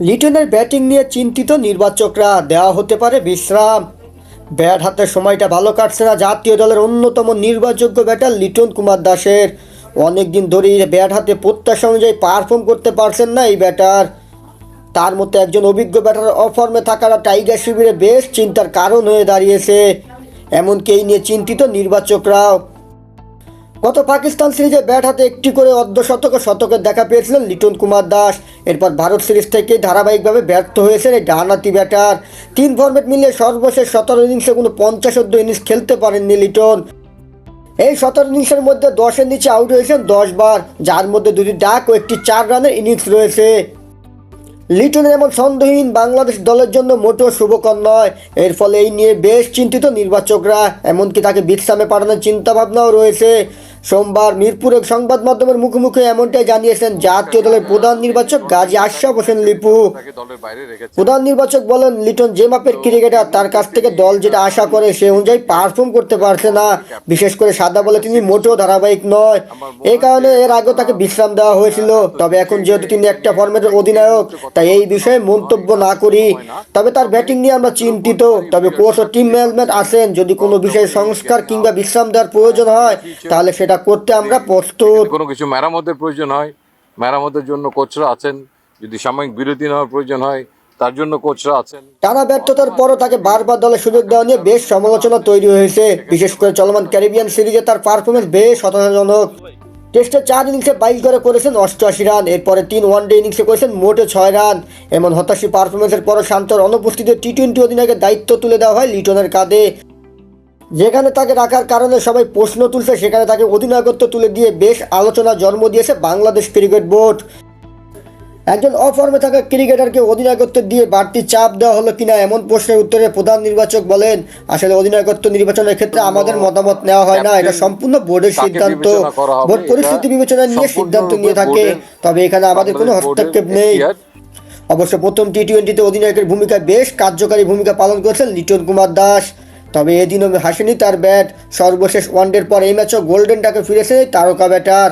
লিটনের ব্যাটিং নিয়ে চিন্তিত নির্বাচকরা। দেওয়া হতে পারে বিশ্রাম। ব্যাট হাতে সময়টা ভালো কাটছে না জাতীয় দলের অন্যতম নির্ভরযোগ্য ব্যাটার লিটন কুমার দাসের। অনেক দিন ধরেই ব্যাট হাতে প্রত্যাশা অনুযায়ী পারফর্ম করতে পারছেন না এই ব্যাটার। তার মধ্যে একজন অভিজ্ঞ ব্যাটার অফর্মে থাকাটা টাইগার শিবিরে বেশ চিন্তার কারণ হয়ে দাঁড়িয়েছে। এমনকি এই নিয়ে চিন্তিত নির্বাচকরাও। গত পাকিস্তান সিরিজে ব্যাট হাতে একটি করে অর্ধশতক শতকের দেখা পেয়েছিলেন লিটন কুমার দাস। এরপর ভারত সিরিজ থেকে ধারাবাহিকভাবে ব্যর্থ হয়েছেন এই ডানাতি ব্যাটার। তিন ফর্মেট মিলিয়ে সর্বশেষ সতেরো ইনিংসে কোনো পঞ্চাশোদ্দ ইনিংস খেলতে পারেননি লিটন। এই সতেরো ইনিংসের মধ্যে দশের নিচে আউট হয়েছেন দশ বার, যার মধ্যে দুটি ডাক ও একটি চার রানের ইনিংস রয়েছে। লিটনের এমন সন্দেহহীন বাংলাদেশ দলের জন্য মোটেও শুভকর নয়। এর ফলে এই নিয়ে বেশ চিন্তিত নির্বাচকরা। এমনকি তাকে বিশ্রামে পাঠানোর চিন্তাভাবনাও রয়েছে। সোমবার মিরপুরের সংবাদ মাধ্যমের মুখোমুখি এমনটাই জানিয়েছেন জাতীয় দলের প্রধান নির্বাচক গাজী আশরাফ হোসেন লিপু। প্রধান নির্বাচক বলেন, লিটন যে মাপের ক্রিকেটার, তার কাছ থেকে দল যেটা আশা করে সে অনুযায়ী পারফর্ম করতে পারছে না। বিশেষ করে সাদা বলে তিনি মোটেও ধারাবাহিক নয়। এই কারণে এর আগেও তাকে বিশ্রাম দেওয়া হয়েছিল। তবে এখন যেহেতু তিনি একটা ফর্মেটের অধিনায়ক, তাই এই বিষয়ে মন্তব্য না করি। তবে তার ব্যাটিং নিয়ে আমরা চিন্তিত। তবে কোচ ও টিম ম্যানেজমেন্ট আছেন। যদি কোনো বিষয়ে সংস্কার কিংবা বিশ্রাম দেওয়ার প্রয়োজন হয়, তাহলে সেটা করতে আমরা প্রস্তুত। কোনো কিছু মেরামতের প্রয়োজন হয় মেরামতের জন্য কোচরা আছেন যদি সাময়িক বিরতি নেওয়ার প্রয়োজন হয় তার জন্য কোচরা আছেন। টানা ব্যর্থতার পরও তাকে বারবার দলে সুযোগ দেওয়া নিয়ে বেশ সমালোচনা তৈরি হয়েছে। বিশেষ করে চলমান ক্যারিবিয়ান সিরিজে তার পারফরমেন্স বেশ হতাশাজনক। টেস্টে চার ইনিংসে বাইশ করে করেছেন অষ্টআশি রান এরপরে তিন ওয়ানডে ইনিংসে করেছেন মোটে ছয় রান। এমন হতাশী পারফরমেন্সের পরও শান্তর অনুপস্থিতিতে টি টোয়েন্টি অধিনায়কের দায়িত্ব তুলে দেওয়া হয় লিটনের কাঁধে। যেখানে তাকে রাখার কারণে সবাই প্রশ্ন তুলছে সেখানে তাকে অধিনায়কত্ব তুলে দিয়ে বেশ আলোচনা জন্ম দিয়েছে বাংলাদেশ ক্রিকেট বোর্ড। একজন অফর্মে থাকা ক্রিকেটারকে অধিনায়কত্ব দিয়ে বাড়তি চাপ দেওয়া হলো কিনা এমন প্রশ্নের উত্তরে প্রধান নির্বাচক বলেন আসলে অধিনায়কত্ব নির্বাচনের ক্ষেত্রে আমাদের মতামত নেওয়া হয় না এটা সম্পূর্ণ বোর্ডের সিদ্ধান্ত। বোর্ড পরিস্থিতি বিবেচনা নিয়ে সিদ্ধান্ত নিয়ে থাকে তবে এখানে আমাদের কোনো হস্তক্ষেপ নেই। অবশ্য প্রথম টি টোয়েন্টিতে অধিনায়কের ভূমিকা বেশ কার্যকারী ভূমিকা পালন করেছেন লিটন কুমার দাস। তবে এদিনও হাসেনি তার ব্যাট। সর্বশেষ ওয়ানডের পর এই ম্যাচও গোল্ডেন ডাকে ফিরেছে তারকা ব্যাটার।